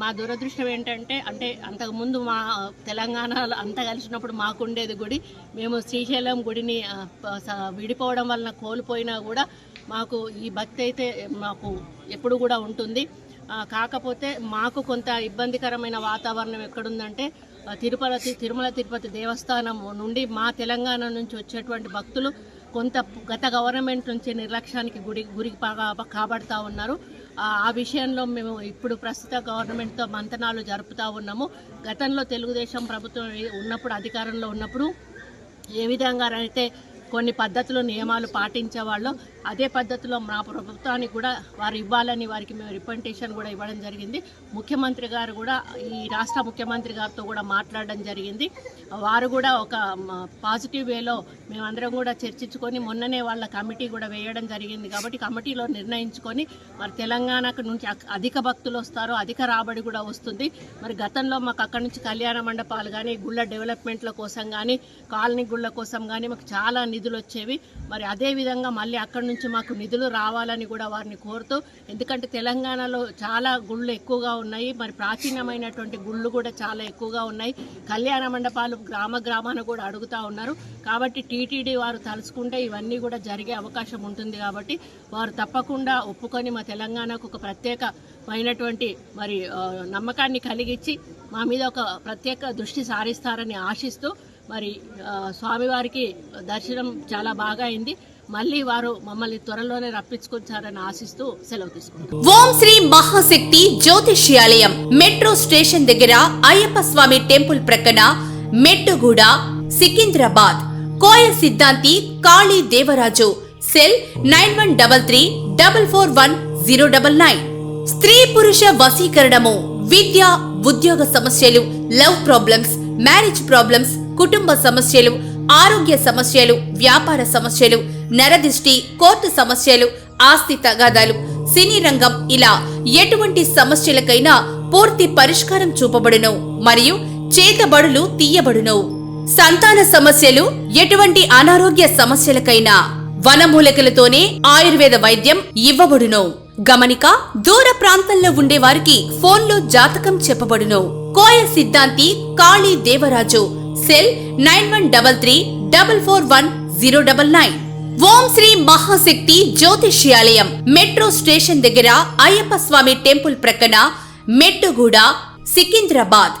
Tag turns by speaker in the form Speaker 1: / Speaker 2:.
Speaker 1: మా దురదృష్టం ఏంటంటే అంటే అంతకుముందు మా తెలంగాణలో అంతా కలిసినప్పుడు మాకుండేది గుడి. మేము శ్రీశైలం గుడిని విడిపోవడం వలన కోల్పోయినా కూడా మాకు ఈ భక్తి అయితే మాకు ఎప్పుడు కూడా ఉంటుంది. కాకపోతే మాకు కొంత ఇబ్బందికరమైన వాతావరణం ఎక్కడుందంటే తిరుపతి తిరుమల తిరుపతి దేవస్థానం నుండి మా తెలంగాణ నుంచి వచ్చేటువంటి భక్తులు కొంత గత గవర్నమెంట్ నుంచి నిర్లక్ష్యానికి గుడి గురి కాబడతా ఉన్నారు. ఆ విషయంలో మేము ఇప్పుడు ప్రస్తుత గవర్నమెంట్తో మంతనాలు జరుపుతూ ఉన్నాము. గతంలో తెలుగుదేశం ప్రభుత్వం ఉన్నప్పుడు అధికారంలో ఉన్నప్పుడు ఏ విధంగా అయితే కొన్ని పద్ధతులు నియమాలు పాటించేవాళ్ళు. అదే పద్ధతిలో మా ప్రభుత్వానికి కూడా వారు ఇవ్వాలని వారికి మేము రిప్రజెంటేషన్ కూడా ఇవ్వడం జరిగింది. ముఖ్యమంత్రి గారు కూడా ఈ రాష్ట్ర ముఖ్యమంత్రి గారితో కూడా మాట్లాడడం జరిగింది. వారు కూడా ఒక పాజిటివ్ వేలో మేమందరం కూడా చర్చించుకొని మొన్ననే వాళ్ళ కమిటీ కూడా వేయడం జరిగింది కాబట్టి కమిటీలో నిర్ణయించుకొని మరి తెలంగాణకు నుంచి అధిక భక్తులు వస్తారు అధిక రాబడి కూడా వస్తుంది. మరి గతంలో మాకు అక్కడి నుంచి కళ్యాణ మండపాలు కానీ గుళ్ళ డెవలప్మెంట్ల కోసం కానీ కాలనీ గుళ్ళ కోసం కానీ మాకు చాలా నిధులు వచ్చేవి మరి అదే విధంగా మళ్ళీ అక్కడి నుంచి మాకు నిధులు రావాలని కూడా వారిని కోరుతూ ఎందుకంటే తెలంగాణలో చాలా గుళ్ళు ఎక్కువగా ఉన్నాయి. మరి ప్రాచీనమైనటువంటి గుళ్ళు కూడా చాలా ఎక్కువగా ఉన్నాయి. కళ్యాణ మండపాలు గ్రామ గ్రామాన కూడా అడుగుతా ఉన్నారు. కాబట్టి టీటీడీ వారు తలుచుకుంటే ఇవన్నీ కూడా జరిగే అవకాశం ఉంటుంది కాబట్టి వారు తప్పకుండా ఒప్పుకొని మా తెలంగాణకు ఒక ప్రత్యేక పైనటువంటి మరి నమ్మకాన్ని కలిగించి మా మీద ఒక ప్రత్యేక దృష్టి సారిస్తారని ఆశిస్తూ మరి స్వామివారికి దర్శనం చాలా బాగా అయింది. మళ్ళీ వారు మమ్మల్ని త్వరలోనే రప్పించుకొచ్చారని ఆశిస్తూ సెలవు తీసుకుంటాం
Speaker 2: ఓం శ్రీ మహాశక్తి జ్యోతిష్యాలయం మెట్రో స్టేషన్ దగ్గర అయ్యప్ప స్వామి టెంపుల్ ప్రక్కన Mettuguda Secunderabad Koya Siddhanti Kali Devaraju cell nine one double three double four one zero double nine. స్త్రీ పురుష వశీకరణము విద్య ఉద్యోగ సమస్యలు లవ్ ప్రాబ్లమ్స్ మ్యారేజ్ ప్రాబ్లమ్స్ కుటుంబ సమస్యలు ఆరోగ్య సమస్యలు వ్యాపార సమస్యలు నరదిష్టి కోర్టు సమస్యలు ఆస్తి తగాదాలు సినీ రంగం ఇలా ఎటువంటి సమస్యలకైనా పూర్తి పరిష్కారం చూపబడును మరియు చేతబడులు తీయబడును. సంతాన సమస్యలు ఎటువంటి అనారోగ్య సమస్యలకైనా వనమూలికలతోనే ఆయుర్వేద వైద్యం ఇవ్వబడును. గమనిక దూర ప్రాంతంలో ఉండేవారికి ఫోన్లో జాతకం చెప్పబడును. Koya Siddhanti Kali Devaraju. Cell nine one double three double four one zero double nine. Om Sri Mahashakti Jyotishyalayam metro station దగ్గర అయ్యప్ప స్వామి టెంపుల్ ప్రక్కన మెట్టుగూడ సికింద్రాబాద్.